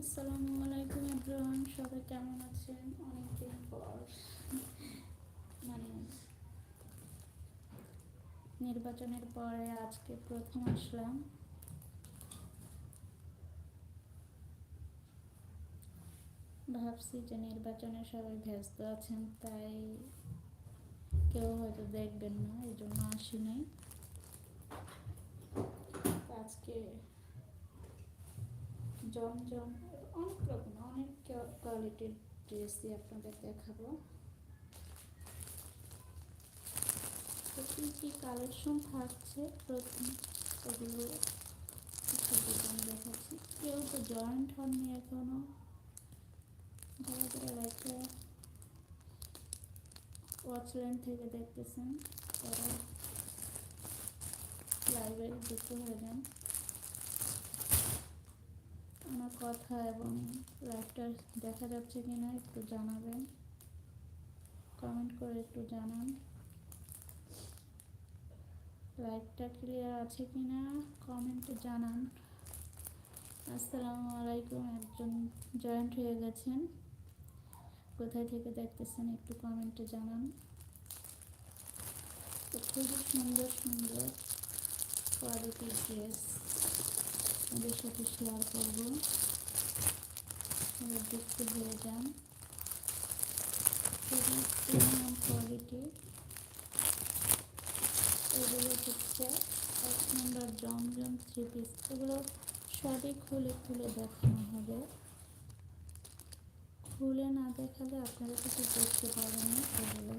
আসসালামু আলাইকুম এভরিওয়ান, সবাই কেমন আছেন? অনেকদিন পর মানে নির্বাচনের পরে আজকে প্রথম আসলাম। ভাবছি যে নির্বাচনে সবাই ব্যস্ত আছেন, তাই কেউ হয়তো দেখবেন না, এই জন্য আসি নাই। আজকে জমজম অনেক রকম অনেক কোয়ালিটির ড্রেসই আপনাদের দেখাবো কী কালেকশন থাকছে। প্রথম ওগুলো দেখাচ্ছি। কেউ তো জয়েন্ট হননি এখনও। যারা যারা লাইকটা ওয়াচল্যান্ড থেকে দেখতেছেন। তারা লাইভে যুক্ত হয়ে যান। আমার কথা এবং লাইভটা দেখা যাচ্ছে কি না একটু জানাবেন। কমেন্ট করে একটু জানান। লাইভটা ক্লিয়ার আছে কি না কমেন্টে জানান। আসসালামু আলাইকুম, একজন জয়েন্ট হয়ে গেছেন। কোথায় থেকে দেখতেছেন একটু কমেন্টে জানান। খুবই সুন্দর সুন্দর কোয়ালিটির ড্রেস ওদের সাথে শেয়ার করব। সবাই দেখতে হয়ে যান। প্রিমিয়াম কোয়ালিটি এগুলো হচ্ছে এক নম্বর জমজম থ্রি পিস এগুলো সবই খুলে খুলে দেখানো হবে। খুলে না দেখালে আপনারা কিছু দেখতে পাবেন না। এগুলো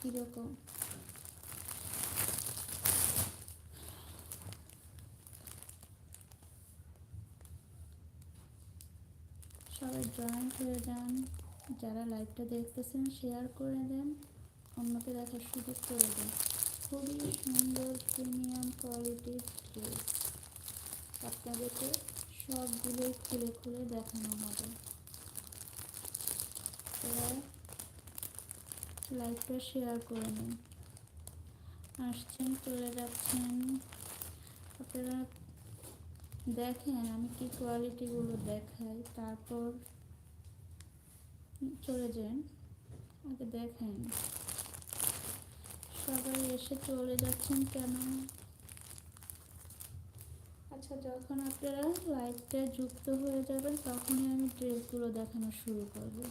কীরকম? সবাই জয়েন হয়ে যান। যারা লাইভটা দেখতেছেন শেয়ার করে দেন। অন্যকে দেখার সুযোগ করে দেন। খুবই সুন্দর প্রিমিয়াম কোয়ালিটির ড্রেস আপনাদেরকে সবগুলোই খুলে খুলে দেখানো হবে। লাইভটা শেয়ার করে নিন। আসছেন, চলে যাচ্ছেন। আপনারা দেখেন, আমি কি কোয়ালিটিগুলো দেখাই। তারপর চলে যান। আগে দেখেন। সবাই এসে চলে যাচ্ছেন কেন? আচ্ছা যখন আপনারা লাইভটা যুক্ত হয়ে যাবেন, তখনই আমি ড্রেসগুলো দেখানো শুরু করব।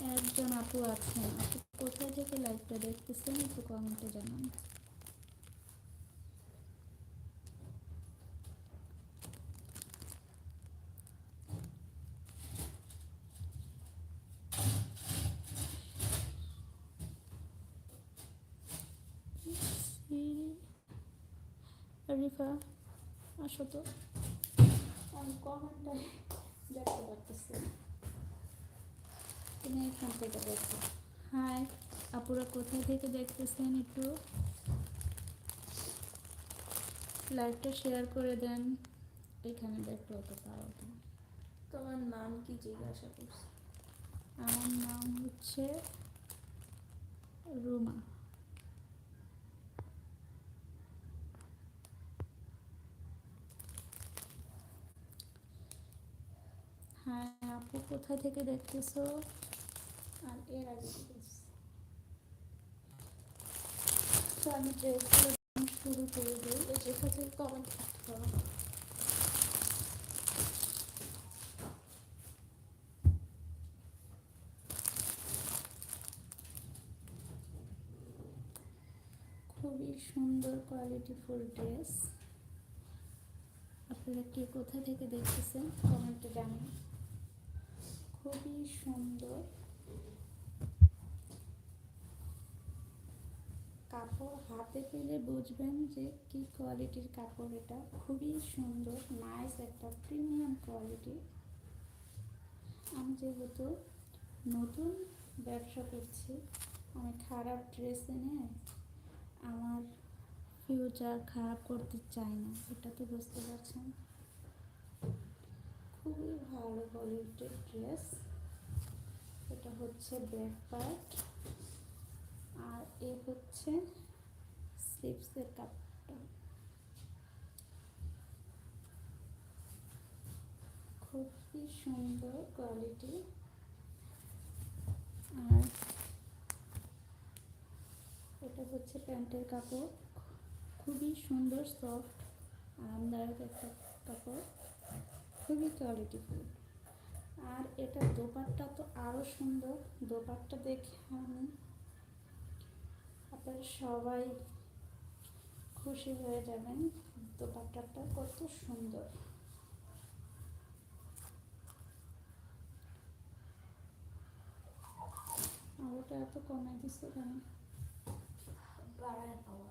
একজন আপু আছেন। কোথায় থেকে লাইভটা দেখতেছেন? একটু কমেন্টে জানান। রিফা আসো তো। আমি কমেন্টটা দেখতে পারতেছি। তুমি এখান থেকে দেখো। হাই আপুরা কোথায় থেকে দেখতেছেন একটু? লাইভটা শেয়ার করে দেন। এখানে দেখো তো পারো তোমার নাম কি জিজ্ঞাসা করছি? আমার নাম হচ্ছে রুমা হ্যাঁ আপু কোথায় থেকে দেখতেছো? আর এর আগে? তো আমি ড্রেসগুলো শুরু করে দিই। যেখান থেকে কমেন্ট খুবই সুন্দর কোয়ালিটি ফুল ড্রেস আপনারা কে কোথা থেকে দেখতেছেন? কমেন্টে জানান। খুবই সুন্দর। কাপড় হাতে পেলে বুঝবেন যে কি কোয়ালিটির কাপড় এটা। খুবই সুন্দর নাইস একটা প্রিমিয়াম কোয়ালিটি আমি যেহেতু নতুন ব্যবসা করছি, আমি খারাপ ড্রেস এনে আমার ফিউচার খারাপ করতে চাই না, এটা তো বুঝতে পারছেন। খুবই ভালো কোয়ালিটির ড্রেস এটা হচ্ছে ব্যাক পার্ট আর এ হচ্ছে স্লিপসের কাপড়টা। খুবই সুন্দর কোয়ালিটি আর এটা হচ্ছে প্যান্টের কাপড়। খুবই সুন্দর সফট আরামদায়ক একটা কাপড়। খুবই কোয়ালিটিফুল আর এটা দোপাট্টা তো আরও সুন্দর। দোপাট্টা দেখে আমি আপনারা সবাই খুশি হয়ে যাবেন। দোপাট্টাটা কত সুন্দর। ওটা এত কমে দিচ্ছে কেন? বাড়ায় পাওয়া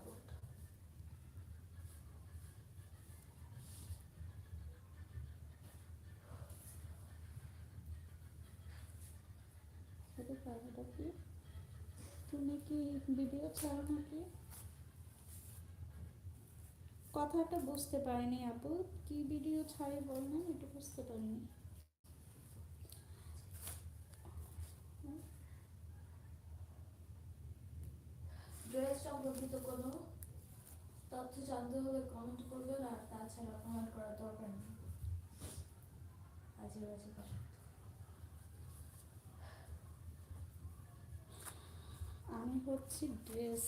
হতে পারোটা কি তুমি কি ভিডিও ছাড়ো নাকি? কথাটা বুঝতে পারিনি আপু। কি ভিডিও ছাড়ে বললেন এটা বুঝতে পারিনি। সম্পর্কিত কোনো তথ্য জানতে হলে কমেন্ট করবেন, আর তাছাড়া কমেন্ট করার দরকার নেই। আজে বাজে কথা আমি হচ্ছে ড্রেস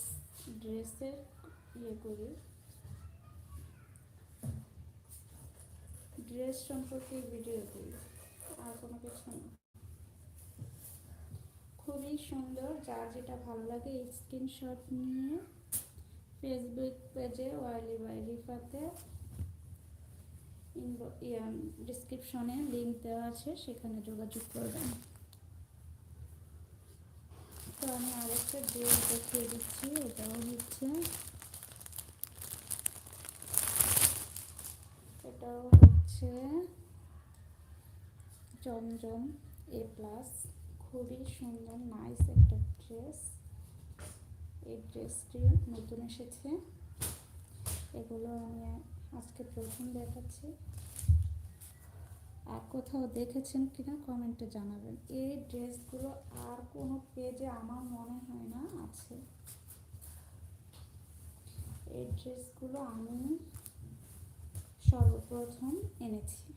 ড্রেসের ইয়ে করি। ড্রেস সম্পর্কে ভিডিও করি, আর কোনো কিছু না। খুবই সুন্দর, যার যেটা ভালো লাগে স্ক্রিনশট নিয়ে ফেসবুক পেজে ওয়াইলি বাই রিফাতে ডিসক্রিপশনে লিঙ্ক দেওয়া আছে, সেখানে যোগাযোগ করবেন। তো আমি আরেকটা ড্রেস দেখিয়ে দিচ্ছি, এটাও হচ্ছে এটাও হচ্ছে জমজম এ প্লাস খুবই সুন্দর নাইস একটা ড্রেস এই ড্রেসটি নতুন এসেছে। এগুলো আমি আজকে প্রথম দেখাচ্ছি। আর কোথাও দেখেছেন কিনা কমেন্টে জানাবেন। এই ড্রেসগুলো আর কোনো পেজে আমার মনে হয় না আছে। এই ড্রেসগুলো আমি সর্বপ্রথম এনেছি।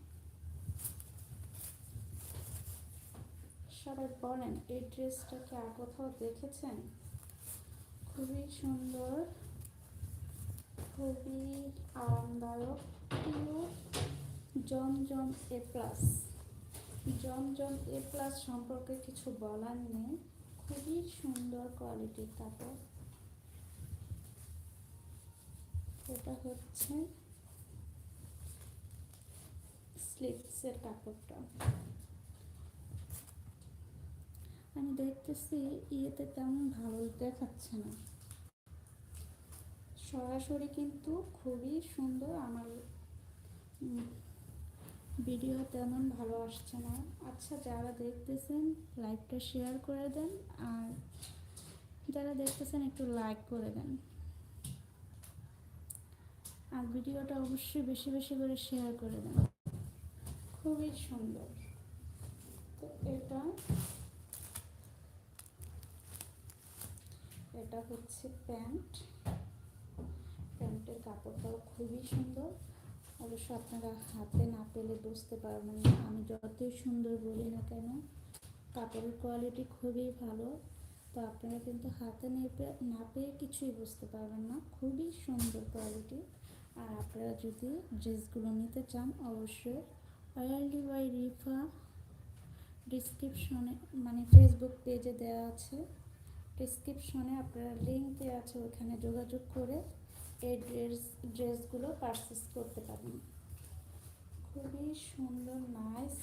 সবাই বলেন, এই ড্রেসটা কি আর কোথাও দেখেছেন? খুবই সুন্দর, খুবই আরামদায়ক pure Zamzam A plus. Zamzam A plus সম্পর্কে কিছু বলার নেই। খুবই সুন্দর কোয়ালিটির কাপড় এটা হচ্ছে স্লিপসের কাপড়টা। আমি দেখতেছি ইয়েতে তেমন ভালো দেখাচ্ছে না। সরাসরি কিন্তু খুবই সুন্দর আমার ভিডিও তেমন ভালো আসছে না। আচ্ছা যারা দেখতেছেন লাইভটা শেয়ার করে দেন, আর যারা দেখতেছেন, একটু লাইক করে দেন। আর ভিডিওটা অবশ্যই বেশি বেশি করে শেয়ার করে দেন। খুবই সুন্দর। তো এটা এটা হচ্ছে প্যান্ট। প্যান্টের কাপড়টাও খুবই সুন্দর। অবশ্য আপনারা হাতে না পেলে বুঝতে পারবেন না। আমি যতই সুন্দর বলি না কেন, কাপড়ের কোয়ালিটি খুবই ভালো। তো আপনারা কিন্তু হাতে না পেয়ে কিছুই বুঝতে পারবেন না। খুবই সুন্দর কোয়ালিটি আর আপনারা যদি ড্রেসগুলো নিতে চান, অবশ্যই রয়্যালটি বাই রিফা ডিসক্রিপশনে মানে ফেসবুক পেজে দেওয়া আছে। ডিসক্রিপশনে আপনারা লিঙ্ক দেওয়া আছে, ওখানে যোগাযোগ করে এই ড্রেস, ড্রেসগুলো পারচেস করতে পারেন খুবই সুন্দর নাইস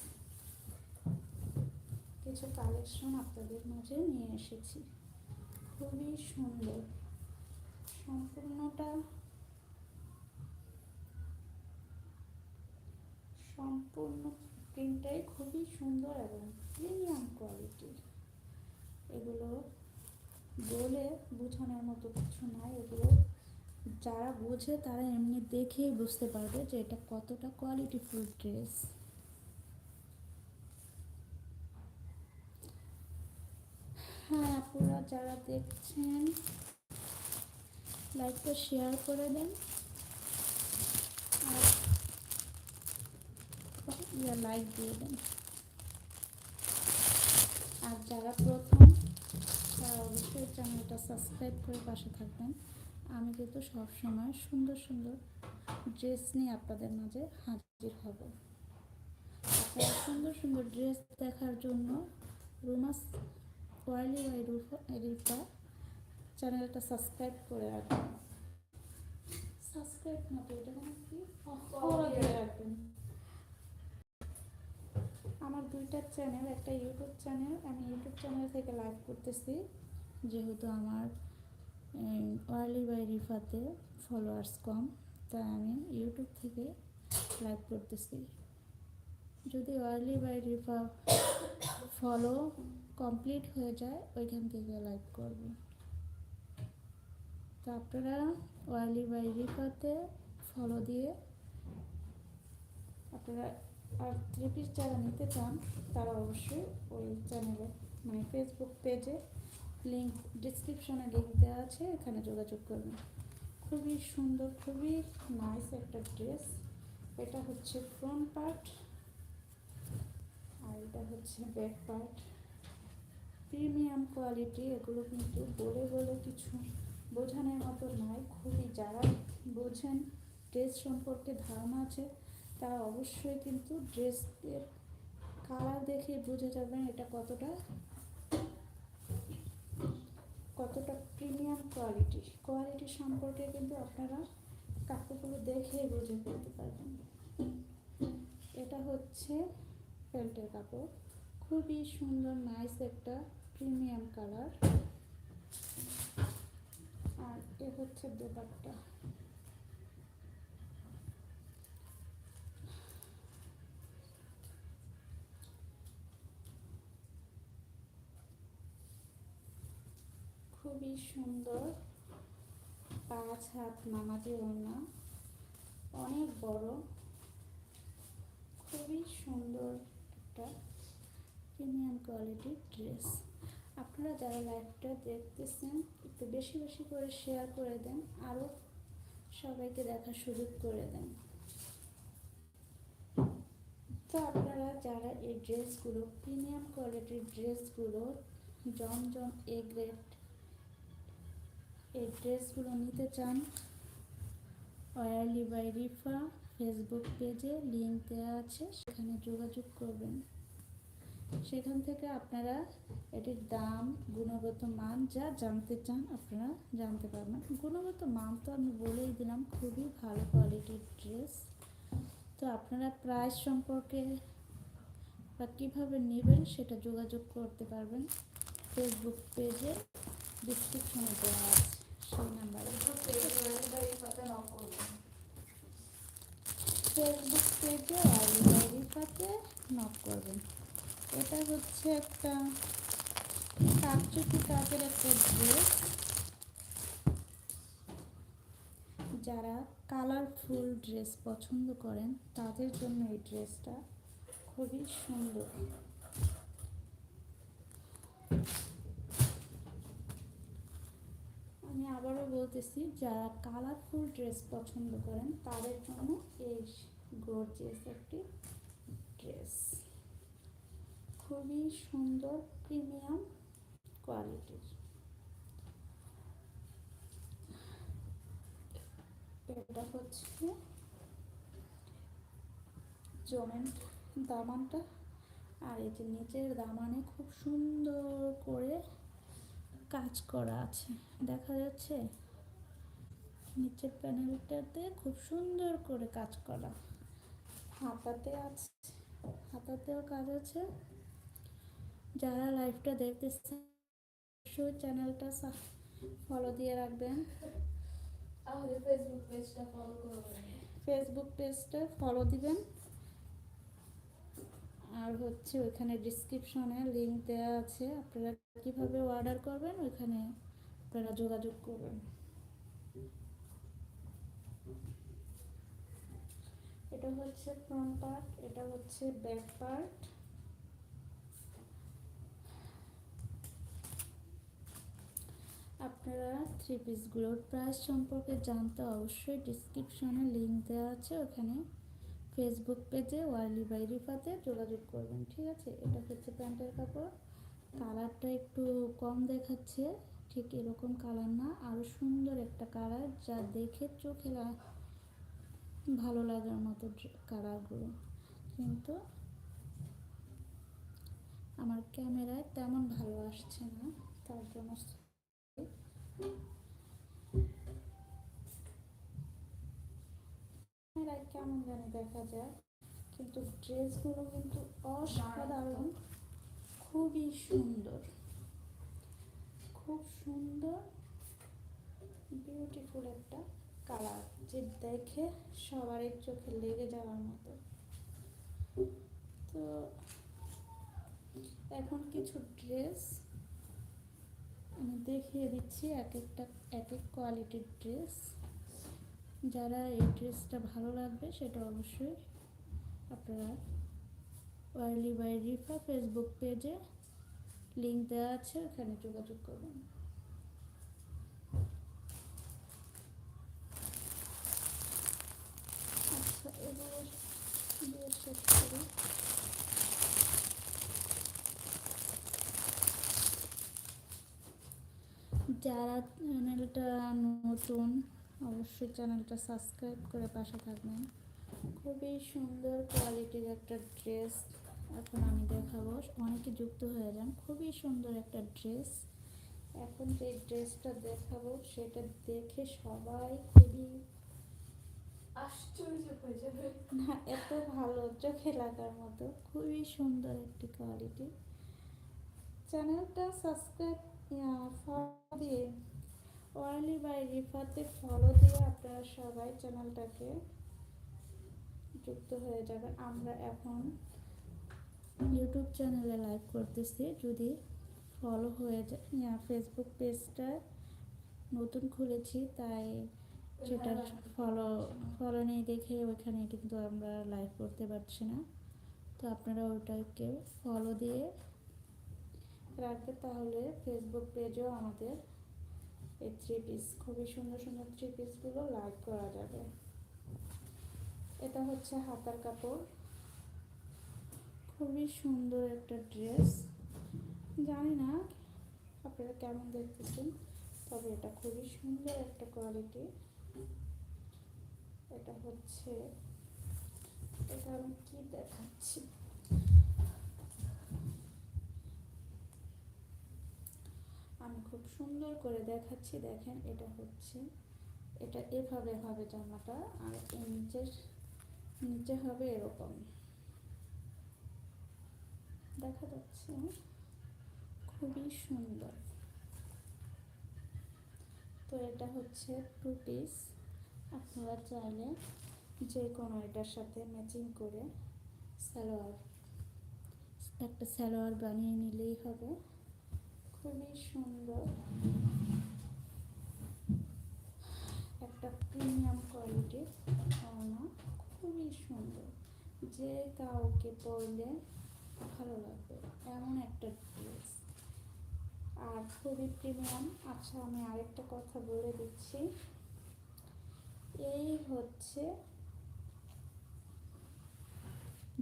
কিছু কালেকশন আপনাদের মাঝে নিয়ে এসেছি। খুবই সুন্দর। সম্পূর্ণটা সম্পূর্ণ প্রিন্টটাই খুবই সুন্দর এবং প্রিমিয়াম কোয়ালিটির এগুলো বলে বোঝানোর মতো কিছু নাই, এগুলো যারা বোঝে তারা এমনি দেখেই বুঝতে পারবে যে এটা কতটা কোয়ালিটিফুল ড্রেস হ্যাঁ আপুরা যারা দেখছেন লাইকটা শেয়ার করে দেন। আর লাইক দিয়ে দেন। আর যারা প্রথম, তারা অবশ্যই চ্যানেলটা সাবস্ক্রাইব করে পাশে থাকবেন। আমি কিন্তু সবসময় সুন্দর সুন্দর ড্রেস নিয়ে আপনাদের মাঝে হাজির হব। সুন্দর সুন্দর ড্রেস দেখার জন্য রুমাস ওয়াইলি ওয়াই রুফা চ্যানেলটা সাবস্ক্রাইব করে রাখবেন। সাবস্ক্রাইব না তো এটা কি? দিয়ে রাখবেন। আমার দুইটা চ্যানেল একটা ইউটিউব চ্যানেল আমি ইউটিউব চ্যানেল থেকে লাইভ করতেছি। যেহেতু আমার ওয়ার্লি বাই রিফাতে ফলোয়ার্স কম, তাই আমি ইউটিউব থেকে লাইভ করতেছি। যদি early by Rifa follow complete হয়ে যায়, ওইখান থেকে লাইভ করব। তো আপনারা ওয়ার্লি বাই রিফাতে ফলো দিয়ে আপনারা আর থ্রি যারা নিতে চান, তারা অবশ্যই ওই চ্যানেলে মানে ফেসবুক পেজে লিঙ্ক ডিসক্রিপশনে লিঙ্ক দেওয়া আছে, এখানে যোগাযোগ করবেন। খুবই সুন্দর, খুবই নাইস একটা ড্রেস এটা হচ্ছে ফ্রন্ট পার্ট আর এটা হচ্ছে ব্যাক পার্ট প্রিমিয়াম কোয়ালিটি এগুলো কিন্তু বলে বলে কিছু বোঝানোর মতো নয়। খুবই যারা বোঝেন ড্রেস সম্পর্কে ধারণা আছে, তারা অবশ্যই কিন্তু ড্রেসের কালার দেখে বুঝে যাবেন এটা কতটা কতটা প্রিমিয়াম কোয়ালিটি কোয়ালিটি সম্পর্কে কিন্তু আপনারা কাপড়গুলো দেখে বুঝে ফেলতে পারবেন। এটা হচ্ছে প্যান্টের কাপড়। খুবই সুন্দর নাইস একটা প্রিমিয়াম কালার আর এ হচ্ছে দোপাট্টা। খুবই সুন্দর। পাঁচ হাত নামাজি ওড়না। অনেক বড়। খুবই সুন্দর একটা প্রিমিয়াম কোয়ালিটির ড্রেস আপনারা যারা লাইভটা দেখতেছেন, একটু বেশি বেশি করে শেয়ার করে দেন। আরও সবাইকে দেখার সুযোগ করে দেন। তো আপনারা যারা এই ড্রেসগুলো প্রিমিয়াম কোয়ালিটির ড্রেসগুলো জমজম এ গ্রেড এই ড্রেসগুলো নিতে চান অয়ারলি বাই রিফা ফেসবুক পেজে লিঙ্ক দেওয়া আছে, সেখানে যোগাযোগ করবেন। সেখান থেকে আপনারা এটির দাম, গুণগত মান যা জানতে চান আপনারা জানতে পারবেন। গুণগত মান তো আমি বলেই দিলাম, খুবই ভালো কোয়ালিটির ড্রেস তো আপনারা প্রাইস সম্পর্কে বা কীভাবে নেবেন সেটা যোগাযোগ করতে পারবেন। ফেসবুক পেজে ডিসক্রিপশনে দেওয়া আছে। সেই নাম্বারে ফেসবুক পেজে আলিবাড়িতে নক করবেন এটা হচ্ছে একটা কাকচুকি কাজের একটা ড্রেস যারা কালারফুল ড্রেস পছন্দ করেন, তাদের জন্য এই ড্রেসটা খুবই সুন্দর আমি আবারও বলতেছি যারা কালারফুল ড্রেস পছন্দ করেন, তাদের জন্য এই গর্জিয়াস একটি ড্রেস খুবই সুন্দর প্রিমিয়াম কোয়ালিটির এটা হচ্ছে জমেন দামানটা। আর এই যে নিচের দামানে খুব সুন্দর করে কাজ করা আছে। দেখা যাচ্ছে নিচের প্যানেলটাতে খুব সুন্দর করে কাজ করা। হাতাতে আছে হাতাতেও কাজ আছে। যারা লাইভটা দেখতেছেন অবশ্যই চ্যানেলটা ফলো দিয়ে রাখবেন। ফেসবুক পেজটা ফলো করবেন। ফেসবুক পেজটা ফলো দিবেন। আর হচ্ছে ওইখানে ডিসক্রিপশনে লিঙ্ক দেওয়া আছে। আপনারা কীভাবে অর্ডার করবেন ওইখানে আপনারা যোগাযোগ করবেন। এটা হচ্ছে ফ্রন্ট পার্ট এটা হচ্ছে ব্যাক পার্ট আপনারা থ্রি পিসগুলোর প্রাইস সম্পর্কে জানতে অবশ্যই ডিসক্রিপশনে লিঙ্ক দেওয়া আছে, ওখানে ফেসবুক পেজে ওয়ার্লি বাই রিফাতে যোগাযোগ করবেন, ঠিক আছে? এটা হচ্ছে প্যান্টের কাপড়। কালারটা একটু কম দেখাচ্ছে, ঠিক এরকম কালার না আরও সুন্দর একটা কালার যা দেখে চোখে ভালো লাগার মতো কালারগুলো। কিন্তু আমার ক্যামেরায় তেমন ভালো আসছে না, তার জন্য ক্যামেরায় কেমন জানি দেখা যায়, কিন্তু ড্রেসগুলো কিন্তু অসাধারণ, খুবই সুন্দর। খুব সুন্দর বিউটিফুল একটা কালার। যে দেখে সবারই চোখে লেগে যাওয়ার মতো। তো এখন কিছু ড্রেস আমি দেখিয়ে দিচ্ছি, এক একটা, এক এক কোয়ালিটির ড্রেস যারা এই ড্রেসটা ভালো লাগবে সেটা অবশ্যই আপনারা ওয়ার্লি বাই রিফা ফেসবুক পেজে লিঙ্ক দেওয়া আছে, ওখানে যোগাযোগ করবেন আচ্ছা এবার যারা চ্যানেলটা নতুন, অবশ্যই চ্যানেলটা সাবস্ক্রাইব করে পাশে থাকবেন। খুবই সুন্দর কোয়ালিটির একটা ড্রেস এখন আমি দেখাবো। অনেকে যুক্ত হয়ে যান। খুবই সুন্দর একটা ড্রেস এখন যে ড্রেসটা দেখাবো, সেটা দেখে সবাই খুবই আশ্চর্য হয়ে যাবে। না, এত ভালো চোখে লাগার মতো, খুবই সুন্দর একটি কোয়ালিটি চ্যানেলটা সাবস্ক্রাইব ফলো দিয়ে ওয়ার্লি বাই রিফাতে ফলো দিয়ে আপনারা সবাই চ্যানেলটাকে যুক্ত হয়ে যাবেন। আমরা এখন ইউটিউব চ্যানেলে লাইভ করতেছি। যদি ফলো হয়ে যায় ফেসবুক পেজটা নতুন খুলেছি, তাই সেটার ফলো ফলো নেই দেখে ওইখানে কিন্তু আমরা লাইভ করতে পারছি না। তো আপনারা ওটাকে ফলো দিয়ে রাখবে তাহলে ফেসবুক পেজেও আমাদের এই থ্রি পিস খুবই সুন্দর সুন্দর থ্রি পিসগুলো লাইভ করা যাবে। এটা হচ্ছে হাতার কাপড়। খুবই সুন্দর একটা ড্রেস জানি না আপনারা কেমন দেখতেছেন, তবে এটা খুবই সুন্দর একটা কোয়ালিটি এটা হচ্ছে, এটা আমি কি দেখাচ্ছি? আমি খুব সুন্দর করে দেখাচ্ছি, দেখেন, এটা হচ্ছে, এটা এভাবে হবে জামাটা, আর নিচের, নিচে হবে এরকম। দেখা যাচ্ছে, খুবই সুন্দর। তো এটা হচ্ছে টু পিস আপনারা চাইলে যে কোনো এটার সাথে ম্যাচিং করে সালোয়ার, একটা সালোয়ার বানিয়ে নিলেই হবে। খুবই সুন্দর। একটা প্রিমিয়াম কোয়ালিটির ওড়না খুবই সুন্দর। যে কাউকে পরলে ভালো লাগবে। এমন একটা ড্রেস আর খুবই প্রিমিয়াম আচ্ছা আমি আরেকটা কথা বলে দিচ্ছি। এই হচ্ছে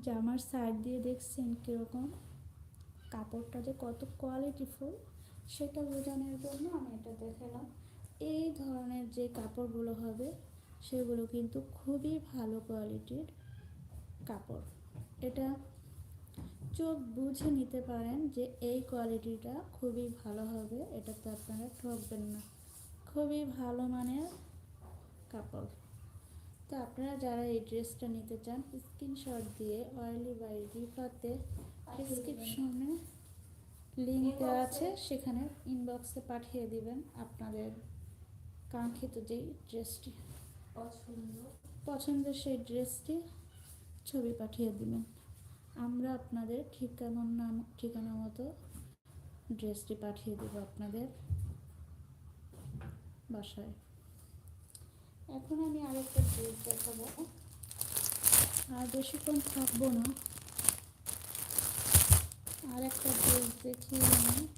জামার সাইড দিয়ে দেখছেন কীরকম? কাপড়টা যে কত কোয়ালিটিফুল সেটা বোঝানোর জন্য আমি এটা দেখালাম। এই ধরনের যে কাপড়গুলো হবে, সেগুলো কিন্তু খুবই ভালো কোয়ালিটির কাপড়। এটা চোখ বুঝে নিতে পারেন যে এই কোয়ালিটিটা খুবই ভালো হবে এটাতে আপনারা ঠকবেন না। খুবই ভালো মানের কাপড়। তো আপনারা যারা এই ড্রেসটা নিতে চান স্ক্রিনশট দিয়ে অয়েলি বাই রিফাতে ডিসক্রিপশনে লিঙ্ক দেওয়া আছে সেখানে ইনবক্সে পাঠিয়ে দিবেন আপনাদের কাঙ্ক্ষিত যেই ড্রেসটি। পছন্দ? পছন্দের সেই ড্রেসটি ছবি পাঠিয়ে দিবেন। আমরা আপনাদের ঠিকানার নাম, ঠিকানা মতো ড্রেসটি পাঠিয়ে দেব আপনাদের বাসায়। এখন আমি আরেকটা ড্রেস দেখাবো। আর বেশিক্ষণ থাকব না। আর একটা ড্রেস দেখি আমি।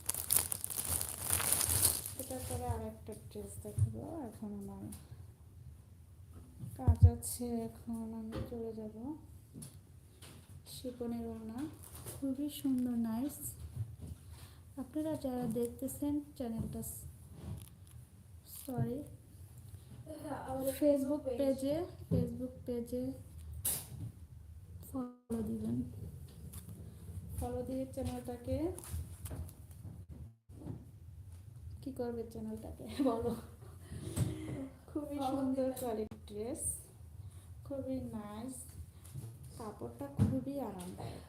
এটার পরে আর একটা ড্রেস দেখাবো। এখন আমার কাজ আছে, এখন আমি চলে যাব। শিপনের ওড়না খুবই সুন্দর নাইস আপনারা যারা দেখতেছেন চ্যানেলটা সরি ফেসবুক পেজে ফেসবুক পেজে ফলো দিবেন। ফলো দিয়ে চ্যানেলটাকে কি করবে চ্যানেলটাকে বলো। খুবই সুন্দর। কোয়ালিটি ড্রেস খুবই নাইস কাপড়টা খুবই আরামদায়ক।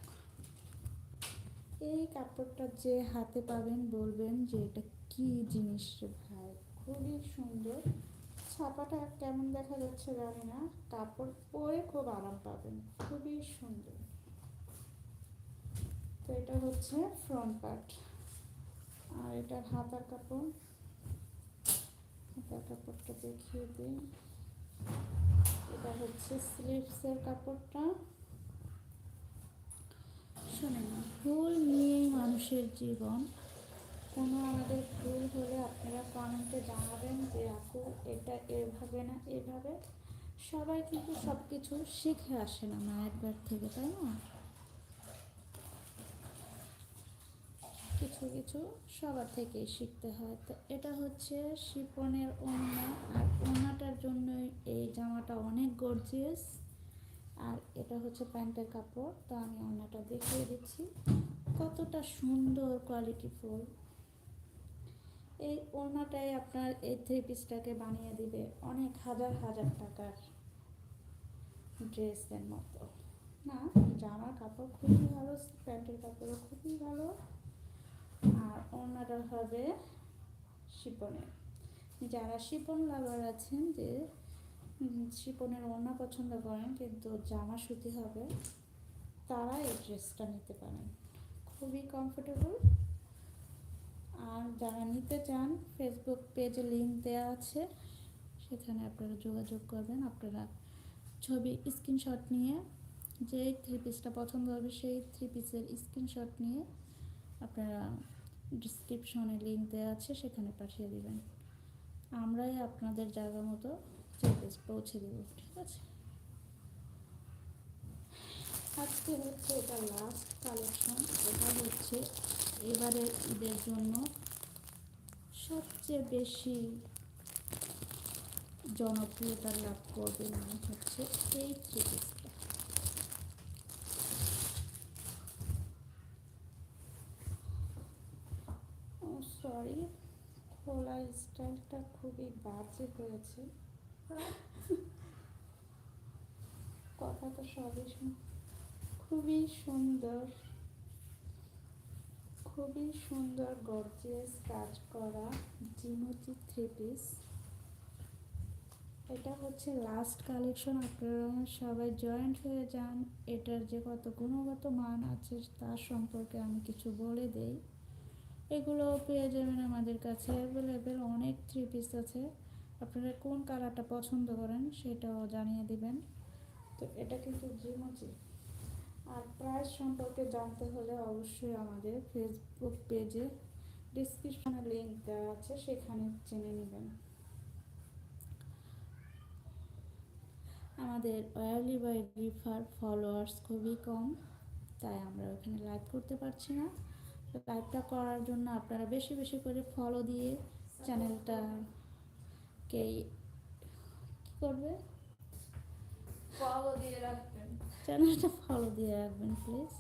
এই কাপড়টা যে হাতে পাবেন বলবেন যে এটা কি জিনিস ভাই, খুবই সুন্দর। ছাপাটা কেমন দেখা যাচ্ছে জানি না কাপড় পরে খুব আরাম পাবেন, খুবই সুন্দর। তো এটা হচ্ছে ফ্রন্ট পার্ট আর এটার হাতার কাপড় হাতার কাপড়টা দেখিয়ে দিই। এটা হচ্ছে স্লিভসের কাপড়টা। শোনেন ভুল নিয়েই মানুষের জীবন। কোনো আমাদের ভুল হলে আপনারা কমেন্টে জানাবেন যে, আপু, এটা এভাবে না, এভাবে। সবাই কিন্তু সব কিছু শিখে আসে না মায়ের পেট থেকে, তাই না? কিছু কিছু সবার থেকেই শিখতে হয়। তো এটা হচ্ছে শিপনের ওড়না আর ওড়নাটার জন্যই এই জামাটা অনেক গর্জিয়াস আর এটা হচ্ছে প্যান্টের কাপড়, তো আমি ওড়নাটা দেখিয়ে দিচ্ছি। কতটা সুন্দর কোয়ালিটি ফুল। এই ওড়নাটাই আপনার এই থ্রি পিসটাকে বানিয়ে দিবে অনেক হাজার হাজার টাকার ড্রেসের মতো। না, জামার কাপড় খুবই ভালো, প্যান্টের কাপড়ও খুবই ভালো। আর ওড়নাটা হবে শিপনের যারা শিপন লাভার আছেন যে শিপনের ওড়না পছন্দ করেন, কিন্তু জামা সুতি হবে। তারা এই ড্রেসটা নিতে পারেন। খুবই কমফোর্টেবল আর যারা নিতে চান ফেসবুক পেজে লিঙ্ক দেওয়া আছে। সেখানে আপনারা যোগাযোগ করবেন। আপনারা ছবি স্ক্রিনশট নিয়ে যে থ্রি পিসটা পছন্দ হবে, সেই থ্রি পিসের স্ক্রিনশট নিয়ে আপনারা ডিসক্রিপশনে লিঙ্ক দেওয়া আছে, সেখানে পাঠিয়ে দিবেন। আমরাই আপনাদের জায়গা মতো পিস পৌঁছে দেব ঠিক আছে আজকে হচ্ছে এটা লাস্ট কালেকশন এটা হচ্ছে এবারের জন্য সবচেয়ে বেশি জনপ্রিয়তা লাভ করবে মানে হচ্ছে এই থ্রি পিসটা সরি খোলা স্টাইলটা খুবই বাজে হয়েছে। কথা তো সবই খুবই সুন্দর খুবই সুন্দর গর্জিয়াস কাজ করা জিমোচি থ্রি পিস এটা হচ্ছে লাস্ট কালেকশন আপনারা সবাই জয়েন্ট হয়ে যান, এটার যে কত গুণগত মান আছে তার সম্পর্কে আমি কিছু বলে দেই। এগুলো পেয়ে যাবেন আমাদের কাছে অ্যাভেলেবেল অনেক থ্রি পিস আছে। আপনারা কোন কালারটা পছন্দ করেন সেটাও জানিয়ে দিবেন। তো এটা কিন্তু জিমোচি আর প্রাইস সম্পর্কে জানতে হলে অবশ্যই আমাদের ফেসবুক পেজে ডিসক্রিপশনে লিঙ্ক দেওয়া আছে, সেখানে জেনে নেবেন। আমাদের ওয়ারলি বাই রিফার ফলোয়ার্স খুবই কম, তাই আমরা ওখানে লাইভ করতে পারছি না। লাইভটা করার জন্য আপনারা বেশি বেশি করে ফলো দিয়ে চ্যানেলটাকে কী করবে? Follow দিয়ে রাখবেন। চ্যানেলটা ফলো দিয়ে রাখবেন প্লিজ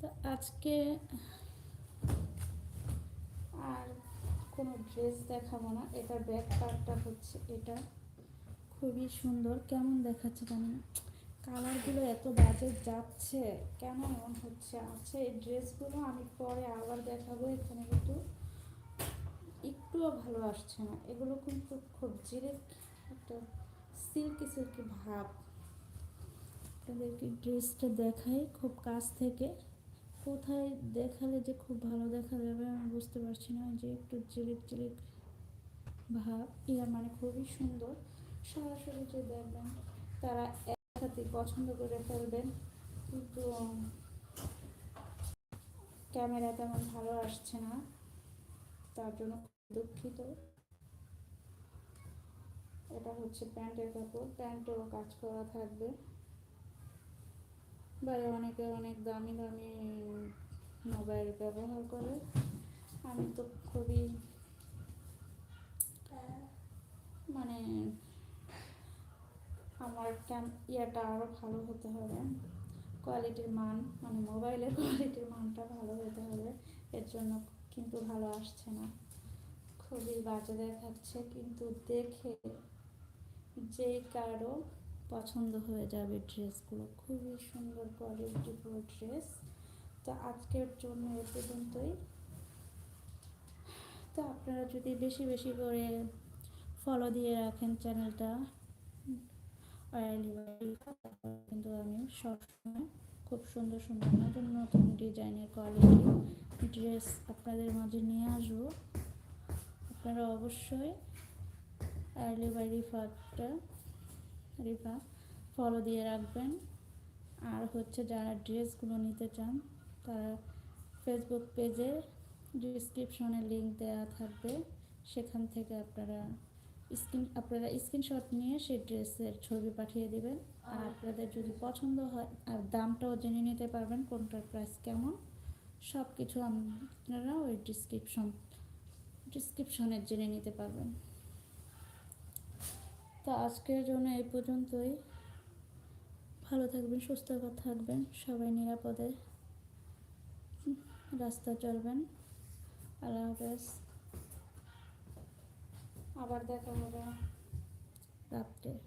তো আজকে আর কোনো ড্রেস দেখাবো না। এটার ব্যাক পার্টটা হচ্ছে এটা। খুবই সুন্দর। কেমন দেখাচ্ছে জানি না। কালারগুলো এত বাজে যাচ্ছে। কেন এমন হচ্ছে? আচ্ছা এই ড্রেসগুলো আমি পরে আবার দেখাবো এখানে কিন্তু একটুও ভালো আসছে না। এগুলো কিন্তু খুব জিরে একটা সিল্কি সিল্কি ভাব। আপনাদেরকে ড্রেসটা দেখাই খুব কাছ থেকে। কোথায় দেখালে যে খুব ভালো দেখা যাবে আমি বুঝতে পারছি না। যে একটু জিলিক জিলিক ভাব। ইয়ার মানে খুবই সুন্দর। সরাসরি যে দেখবেন, তারা একসাথে পছন্দ করে ফেলবেন। কিন্তু ক্যামেরা তেমন ভালো আসছে না। তার জন্য দুঃখিত। এটা হচ্ছে প্যান্টের কাপড়। প্যান্টেও কাজ করা থাকবে। বাইরে অনেকে অনেক দামি দামি মোবাইল ব্যবহার করে। আমি তো খুবই মানে আমার ইয়েটা আরও ভালো হতে হবে। কোয়ালিটির মান মানে মোবাইলের কোয়ালিটির মানটা ভালো হতে হবে। এর জন্য কিন্তু ভালো আসছে না। খুবই বাজে দেখাচ্ছে কিন্তু দেখে যে কারও পছন্দ হয়ে যাবে ড্রেসগুলো। খুবই সুন্দর কোয়ালিটিফুল ড্রেস তো আজকের জন্য এ পর্যন্তই। তো আপনারা যদি বেশি বেশি করে ফলো দিয়ে রাখেন চ্যানেলটা কিন্তু আমি সবসময় খুব সুন্দর সুন্দর নতুন নতুন ডিজাইনের কোয়ালিটি ড্রেস আপনাদের মাঝে নিয়ে আসব। আপনারা অবশ্যই আর্লি বাই রিফাটা রিফা ফলো দিয়ে রাখবেন। আর হচ্ছে যারা ড্রেসগুলো নিতে চান, তারা ফেসবুক পেজে ডিসক্রিপশনে লিঙ্ক দেওয়া থাকবে। সেখান থেকে আপনারা স্ক্রিন আপনারা স্ক্রিনশট নিয়ে সেই ড্রেসের ছবি পাঠিয়ে দেবেন। আর আপনাদের যদি পছন্দ হয়, আর দামটাও জেনে নিতে পারবেন কোনটার প্রাইস কেমন সব কিছু আপনারা ওই ডিসক্রিপশন ডিসক্রিপশনে জেনে নিতে পারবেন। তো আজকের জন্য এই পর্যন্তই। ভালো থাকবেন, সুস্থ থাকবেন, সবাই নিরাপদে। রাস্তা চলবেন। আল্লাহ হাফেজ। আবার দেখা হবে। রাত্রে।